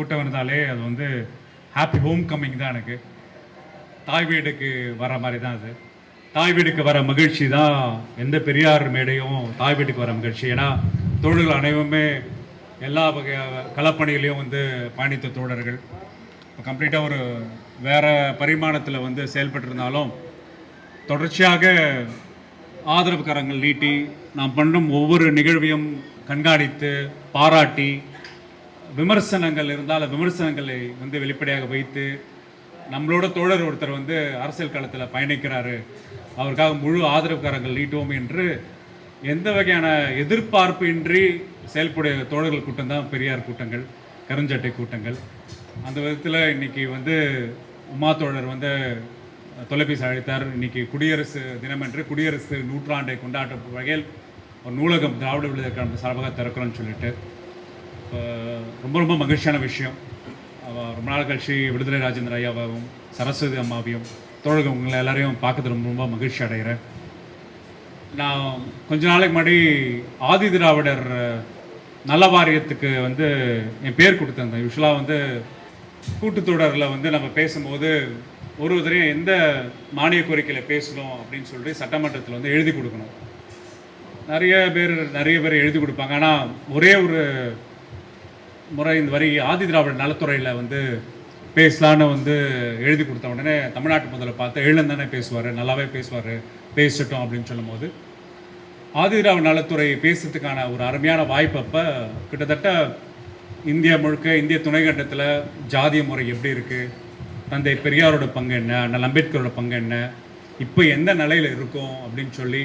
கூட்டம் இருந்தாலே அது வந்து ஹாப்பி ஹோம் கம்மிங் தான் எனக்கு. தாய் வீடுக்கு வர மாதிரி தான் அது. தாய் வீடுக்கு வர மகிழ்ச்சி தான் எந்த பெரியார் மேடையும் தாய் வீட்டுக்கு வர மகிழ்ச்சி. ஏன்னா தோழர்கள் அனைவருமே எல்லா வகை களப்பணிகளையும் வந்து பயணித்த தோழர்கள். இப்போ கம்ப்ளீட்டாக ஒரு வேற பரிமாணத்தில் வந்து செயல்பட்டிருந்தாலும் தொடர்ச்சியாக ஆதரவு கரங்கள் நீட்டி நாம் பண்ணும் ஒவ்வொரு நிகழ்வையும் கண்காணித்து பாராட்டி விமர்சனங்கள் இருந்தால் விமர்சனங்களை வந்து வெளிப்படையாக வைத்து நம்மளோட தோழர் ஒருத்தர் வந்து அரசியல் களத்தில் பயணிக்கிறாரு. அவருக்காக முழு ஆதரவுக்காரங்கள் நீட்டுவோம் என்று எந்த வகையான எதிர்பார்ப்பு இன்றி செயல்படைய தோழர்கள் கூட்டம் தான் பெரியார் கூட்டங்கள் கருஞ்சட்டை கூட்டங்கள். அந்த விதத்தில் இன்னைக்கு வந்து உமா தோழர் வந்து தொலைபேசி அழைத்தார். இன்றைக்கி குடியரசு தினமன்று குடியரசு நூற்றாண்டை கொண்டாடும் வகையில் ஒரு நூலகம் திராவிட விடுதலை சார்பாக திறக்கிறோன்னு சொல்லிட்டு. ரொம்ப ரொம்ப மகிழ்ச்சியான விஷயம். ரொம்ப நாள் கழிச்சு விடுதலை ராஜேந்திர ஐயாவையும் சரஸ்வதி அம்மாவையும் தோழர்கள் உங்களை எல்லாரையும் பார்க்கறது ரொம்ப ரொம்ப மகிழ்ச்சி அடைகிறேன். நான் கொஞ்ச நாளைக்கு முன்னாடி ஆதி திராவிடர் நல்ல வாரியத்துக்கு வந்து என் பேர் கொடுத்துருந்தேன். யூஸ்வலாக வந்து கூட்டுத்தொடரில் வந்து நம்ம பேசும்போது ஒரு தரையும் எந்த மானிய கோரிக்கையில் பேசணும் அப்படின்னு சொல்லிட்டு சட்டமன்றத்தில் வந்து எழுதி கொடுக்கணும். நிறைய பேர் நிறைய பேர் எழுதி கொடுப்பாங்க. ஆனால் ஒரே ஒரு முறை இந்த வரி ஆதி திராவிட நலத்துறையில் வந்து பேசலான்னு வந்து எழுதி கொடுத்த உடனே தமிழ்நாட்டு முதல்ல பார்த்து எழுந்து தானே பேசுவார் நல்லாவே பேசுவார் பேசட்டும் அப்படின்னு சொல்லும்போது ஆதி திராவிட நலத்துறை பேசுறதுக்கான ஒரு அருமையான வாய்ப்பு அப்போ கிட்டத்தட்ட இந்தியா முழுக்க இந்திய துணைக்கண்டத்தில் ஜாதிய முறை எப்படி இருக்குது தந்தை பெரியாரோட பங்கு என்ன அண்ணல் அம்பேத்கரோட பங்கு என்ன இப்போ எந்த நிலையில் இருக்கும் அப்படின்னு சொல்லி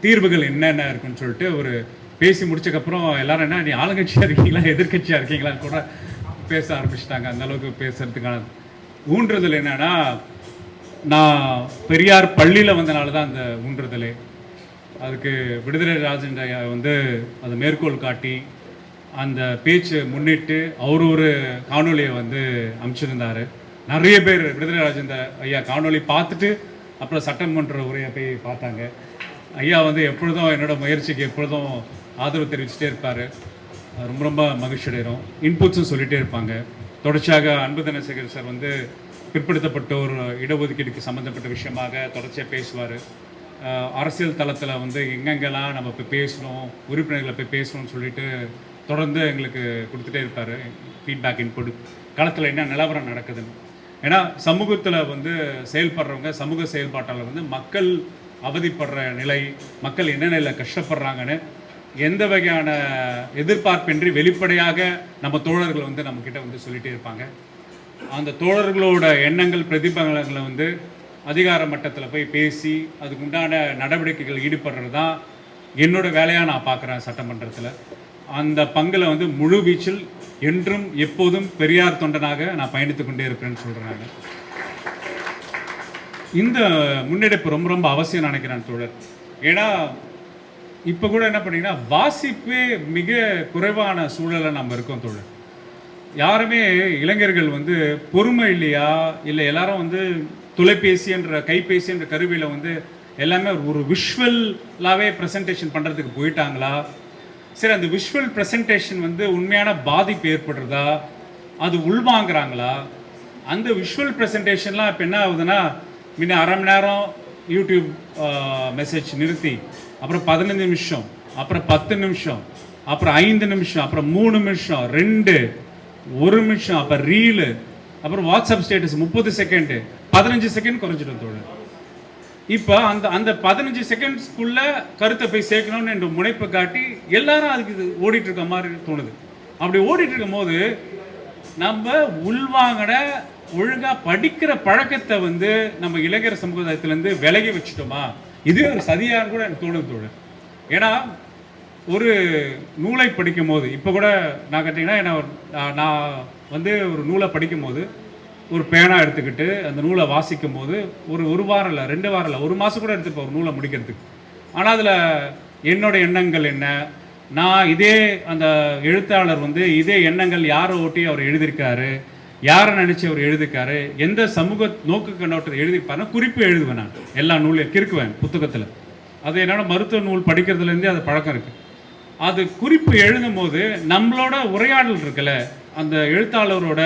தீர்வுகள் என்னென்ன இருக்குன்னு சொல்லிட்டு ஒரு பேசி முடிச்சக்கப்புறம் எல்லாரும் என்ன நீ ஆளுங்கட்சியாக இருக்கீங்களா? எதிர்க்கட்சியாக இருக்கீங்களான்னு கூட பேச ஆரம்பிச்சிட்டாங்க. அந்தளவுக்கு பேசுகிறதுக்கான பேசுறதுக்கான ஊன்றுதல் என்னன்னா நான் பெரியார் பள்ளியில் வந்தனால தான் அந்த ஊன்றுதலே. அதுக்கு விடுதலை ராஜன் ஐயா வந்து அந்த மேற்கோள் காட்டி அந்த பேச்சை முன்னிட்டு அவர் ஒரு காணொலியை வந்து அமைச்சிருந்தார் நிறைய பேர் விடுதலை ராஜேந்திர ஐயா காணொலி பார்த்துட்டு அப்புறம் சட்டமன்ற உரையை போய் பார்த்தாங்க. ஐயா வந்து எப்பொழுதும் என்னோட முயற்சிக்கு எப்பொழுதும் ஆதரவு தெரிவிச்சுட்டே இருப்பார். ரொம்ப ரொம்ப மகிழ்ச்சி அடைகிறோம் இன்புட்ஸும் சொல்லிகிட்டே இருப்பாங்க. தொடர்ச்சியாக அன்பு தினசேகர் சார் வந்து பிற்படுத்தப்பட்டோர் இடஒதுக்கீடுக்கு சம்மந்தப்பட்ட விஷயமாக தொடர்ச்சியாக பேசுவார். அரசியல் தளத்தில் வந்து எங்கெங்கெல்லாம் நம்ம போய் பேசணும் உறுப்பினர்களை போய் பேசணும்னு சொல்லிட்டு தொடர்ந்து எங்களுக்கு கொடுத்துட்டே இருப்பார். ஃபீட்பேக் இன்புட் களத்தில் என்ன நிலவரம் நடக்குதுன்னு. ஏன்னா சமூகத்தில் வந்து செயல்படுறவங்க சமூக செயல்பாட்டாளர் வந்து மக்கள் அவதிப்படுற நிலை மக்கள் என்னென்ன இல்லை கஷ்டப்படுறாங்கன்னு எந்த வகையான எதிர்பார்ப்பின்றி வெளிப்படையாக நம்ம தோழர்கள் வந்து நம்மக்கிட்ட வந்து சொல்லிட்டே இருப்பாங்க. அந்த தோழர்களோட எண்ணங்கள் பிரதிபலங்களை வந்து அதிகார மட்டத்தில் போய் பேசி அதுக்கு உண்டான நடவடிக்கைகள் ஈடுபடுறது தான் என்னோட வேலையாக நான் பார்க்குறேன் சட்டமன்றத்தில். அந்த பங்கில் வந்து முழு வீச்சில் என்றும் எப்போதும் பெரியார் தொண்டனாக நான் பயணித்து கொண்டே இருக்கிறேன்னு சொல்கிறாங்க இந்த முன்னெடுப்பு ரொம்ப ரொம்ப அவசியம் நினைக்கிறேன் தோழர். ஏன்னா இப்போ கூட என்ன பண்ணீங்கன்னா வாசிப்பே மிக குறைவான சூழலை நம்ம இருக்கோம் தோழர். யாருமே இளைஞர்கள் வந்து பொறுமை இல்லையா? இல்லை எல்லாரும் வந்து தொலைபேசி என்ற கைபேசி என்ற கருவியில் வந்து எல்லாமே ஒரு விஷுவலாகவே ப்ரெசன்டேஷன் பண்ணுறதுக்கு போயிட்டாங்களா? சரி அந்த விஷுவல் ப்ரெசன்டேஷன் வந்து உண்மையான பாதிப்பு ஏற்படுறதா? அது உள்வாங்குறாங்களா? அந்த விஷுவல் ப்ரெசன்டேஷன்லாம் இப்போ என்ன ஆகுதுன்னா முன்ன அரை மணி நேரம் யூடியூப் மெசேஜ் நிறுத்தி அப்புறம் பதினஞ்சு நிமிஷம் அப்புறம் பத்து நிமிஷம் அப்புறம் ஐந்து நிமிஷம் அப்புறம் மூணு நிமிஷம் ரெண்டு ஒரு நிமிஷம் அப்புறம் ரீலு அப்புறம் வாட்ஸ்அப் ஸ்டேட்டஸ் முப்பது செகண்டு பதினஞ்சு செகண்ட் குறைஞ்சிடும் தோழர். இப்போ அந்த அந்த பதினஞ்சு செகண்ட்ஸ்க்குள்ள கருத்தை போய் சேர்க்கணும்னு என்ற முனைப்பை காட்டி எல்லாரும் அதுக்கு இது ஓடிட்டு இருக்க மாதிரி தோணுது. அப்படி ஓடிட்டு இருக்கும் போது நம்ம உள்வாங்கின ஒழுங்காக படிக்கிற பழக்கத்தை வந்து நம்ம இளைஞர் சமுதாயத்திலேருந்து விலகி வச்சுட்டோமா? இது ஒரு சதியான்னு கூட எனக்கு தோணுது தோழர். ஏன்னா ஒரு நூலை படிக்கும் போது இப்போ கூட நான் கேட்டிங்கன்னா என்ன நான் நான் வந்து ஒரு நூலை படிக்கும் போது ஒரு பேனா எடுத்துக்கிட்டு அந்த நூலை வாசிக்கும் போது ஒரு ஒரு வாரம் இல்லை ரெண்டு வாரம் இல்லை ஒரு மாதம் கூட எடுத்துப்போம் ஒரு நூலை முடிக்கிறதுக்கு. ஆனால் அதில் என்னோட எண்ணங்கள் என்ன? நான் இதே அந்த எழுத்தாளர் வந்து இதே எண்ணங்கள் யாரை ஓட்டி அவர் எழுதியிருக்காரு? யாரை நினச்சி அவர் எழுதிக்காரு? எந்த சமூக நோக்கு கண்ணோட்டத்தை எழுதியிருப்பாருன்னா குறிப்பு எழுதுவேன் நான். எல்லா நூலையும் கிறுக்குவேன் புத்தகத்தில். அது என்னோட மருத்துவ நூல் படிக்கிறதுலேருந்தே அது பழக்கம் இருக்குது அது குறிப்பு எழுதும் போது நம்மளோட உரையாடல் இருக்குல்ல அந்த எழுத்தாளரோட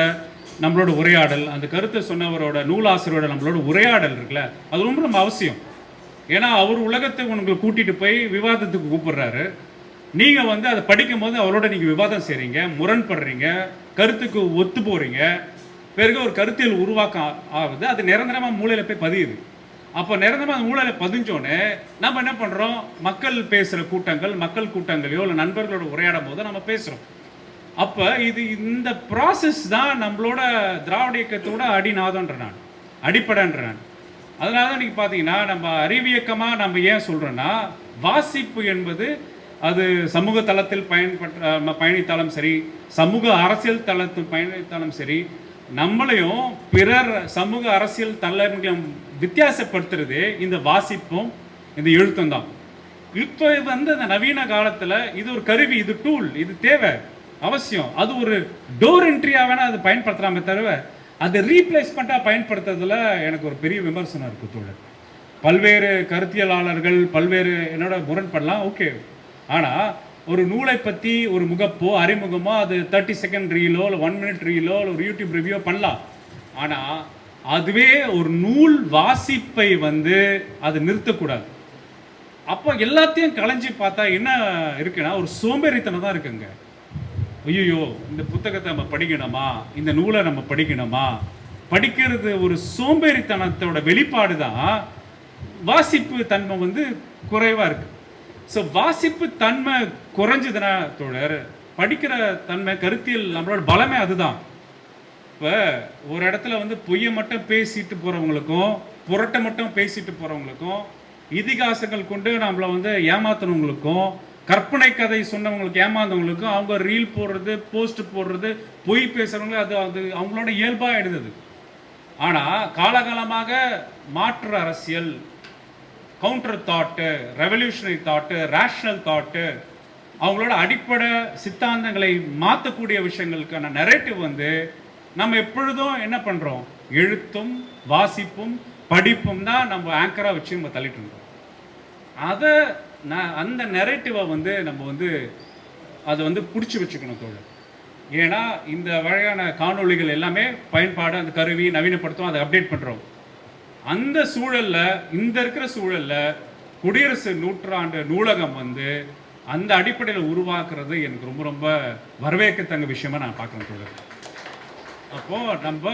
நம்மளோட உரையாடல் அந்த கருத்தை சொன்னவரோட நூலாசிரியரோட நம்மளோட உரையாடல் இருக்குல்ல அது ரொம்ப ரொம்ப அவசியம். ஏன்னா அவர் உலகத்தை உங்களுக்கு கூட்டிகிட்டு போய் விவாதத்துக்கு கூப்பிடுறாரு. நீங்கள் வந்து அதை படிக்கும் போது அவரோட நீங்கள் விவாதம் செய்கிறீங்க முரண்படுறீங்க கருத்துக்கு ஒத்து போகிறீங்க பிறகு ஒரு கருத்தியல் உருவாக்கம் ஆகுது. அது நிரந்தரமாக மூளையில் போய் பதியுது. அப்போ நிரந்தரமாக அந்த மூளையில பதிஞ்சோடனே நம்ம என்ன பண்ணுறோம் மக்கள் பேசுகிற கூட்டங்கள் மக்கள் கூட்டங்களையோ இல்லை நண்பர்களோட உரையாடும் போது நம்ம பேசுகிறோம் அப்போ இது இந்த ப்ராசஸ் தான் நம்மளோட திராவிட இயக்கத்தோட அடிநாதன்ற நான். அடிப்படைன்ற நான். அதனால தான் நீங்கள் பார்த்தீங்கன்னா நம்ம அறிவியக்கமாக நம்ம ஏன் சொல்கிறோன்னா வாசிப்பு என்பது அது சமூக தளத்தில் பயன்பட்ட பயணித்தாலும் சரி சமூக அரசியல் தளத்தில் பயணித்தாலும் சரி நம்மளையும் பிறர் சமூக அரசியல் தலைமையும் வித்தியாசப்படுத்துறது இந்த வாசிப்பும் இந்த எழுத்தும் தான். இப்போ வந்து இந்த நவீன காலத்தில் இது ஒரு கருவி இது டூல் இது தேவை அவசியம். அது ஒரு டோர் என்ட்ரியாக வேணால் அது பயன்படுத்தலாமே தவிர அதை ரீப்ளேஸ்மெண்ட்டாக பயன்படுத்துறதுல எனக்கு ஒரு பெரிய விமர்சனம் இருக்குது தோழர். பல்வேறு கருத்தியலாளர்கள் பல்வேறு என்னோட முரண்படலாம் ஓகே. ஆனால் ஒரு நூலை பற்றி ஒரு முகப்போ அறிமுகமோ அது தேர்ட்டி செகண்ட் ரீலோ இல்லை ஒன் மினிட் ரீலோ இல்லை ஒரு யூடியூப் ரிவ்யூ பண்ணலாம். ஆனால் அதுவே ஒரு நூல் வாசிப்பை வந்து அது நிறுத்தக்கூடாது. அப்போ எல்லாத்தையும் களைஞ்சி பார்த்தா என்ன இருக்குன்னா ஒரு சோம்பேறித்தனம் தான் இருக்குங்க. ஐயோ இந்த புத்தகத்தை நம்ம படிக்கணுமா? இந்த நூலை நம்ம படிக்கணுமா? படிக்கிறது ஒரு சோம்பேறித்தனத்தோட வெளிப்பாடு தான். வாசிப்பு தன்மை வந்து குறைவாக இருக்குது ஸோ வாசிப்பு தன்மை குறைஞ்சதுன்னா தோழர் படிக்கிற தன்மை கருத்தியல் நம்மளோட பலமே அதுதான். இப்போ ஒரு இடத்துல வந்து பொய்யை மட்டும் பேசிட்டு போகிறவங்களுக்கும் புரட்டை மட்டும் பேசிட்டு போகிறவங்களுக்கும் இதிகாசங்கள் கொண்டு நம்மளை வந்து ஏமாத்துனவங்களுக்கும் கற்பனை கதை சொன்னவங்களுக்கு ஏமாந்தவங்களுக்கும் அவங்க ரீல் போடுறது போஸ்ட் போடுறது பொய் பேசுறவங்க அது அது அவங்களோட இயல்பாக எடுத்தது ஆனால் காலகாலமாக மாற்று அரசியல் counter thought revolutionary thought rational thought அவங்களோட அடிப்படை சித்தாந்தங்களை மாற்றக்கூடிய விஷயங்களுக்கான நெரேட்டிவ் வந்து நம்ம எப்பொழுதும் என்ன பண்ணுறோம் எழுத்தும் வாசிப்பும் படிப்பும் தான் நம்ம ஆங்கராக வச்சு நம்ம தள்ளிட்டு இருந்தோம். அதை நான் அந்த நெரேட்டிவை வந்து நம்ம வந்து அதை வந்து பிடிச்சி வச்சுக்கணும் தோழர். ஏன்னா இந்த வகையான காணொளிகள் எல்லாமே பயன்பாடு அந்த கருவி நவீனப்படுத்தும் அதை அப்டேட் பண்ணுறோம் அந்த சூழல்ல இந்த இருக்கிற சூழல்ல குடியரசு நூற்றாண்டு நூலகம் வந்து அந்த அடிப்படையில் உருவாக்குறது எனக்கு ரொம்ப ரொம்ப வரவேற்கத்தங்க விஷயமா நான் பார்க்குறேன் தோழர். அப்போ நம்ம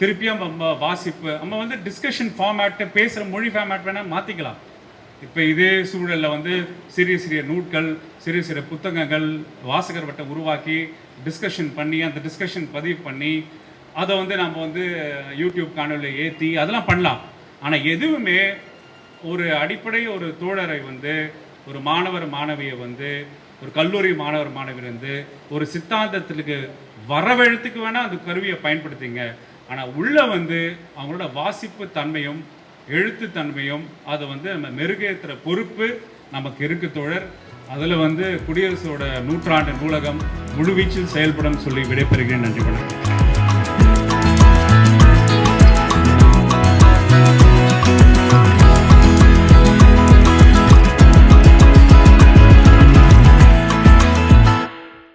திருப்பியும் நம்ம வாசிப்பு நம்ம வந்து டிஸ்கஷன் ஃபார்மேட்டு பேசுகிற மொழி ஃபார்மேட் வேணால் மாற்றிக்கலாம் இப்போ இதே சூழலில் வந்து சிறிய சிறிய நூட்கள் சிறிய சிறிய புத்தகங்கள் வாசகர் வட்டம் உருவாக்கி டிஸ்கஷன் பண்ணி அந்த டிஸ்கஷன் பதிவு பண்ணி அதை வந்து நம்ம வந்து யூடியூப் காணொலியில் ஏற்றி அதெல்லாம் பண்ணலாம். ஆனால் எதுவுமே ஒரு அடிப்படை ஒரு தோழரை வந்து ஒரு மாணவர் மாணவியை வந்து ஒரு கல்லூரி மாணவர் மாணவியர் வந்து ஒரு சித்தாந்தத்திற்கு வரவெழுத்துக்கு வேணால் அந்த கருவியை பயன்படுத்திங்க. ஆனால் உள்ளே வந்து அவங்களோட வாசிப்பு தன்மையும் எழுத்து தன்மையும் அதை வந்து நம்ம மெருகேற்றுற பொறுப்பு நமக்கு இருக்கு தோழர். அதில் வந்து குடியரசோட நூற்றாண்டு நூலகம் முழுவீச்சில் செயல்படும் சொல்லி விடைபெறுகிறேன். நன்றி வணக்கம்.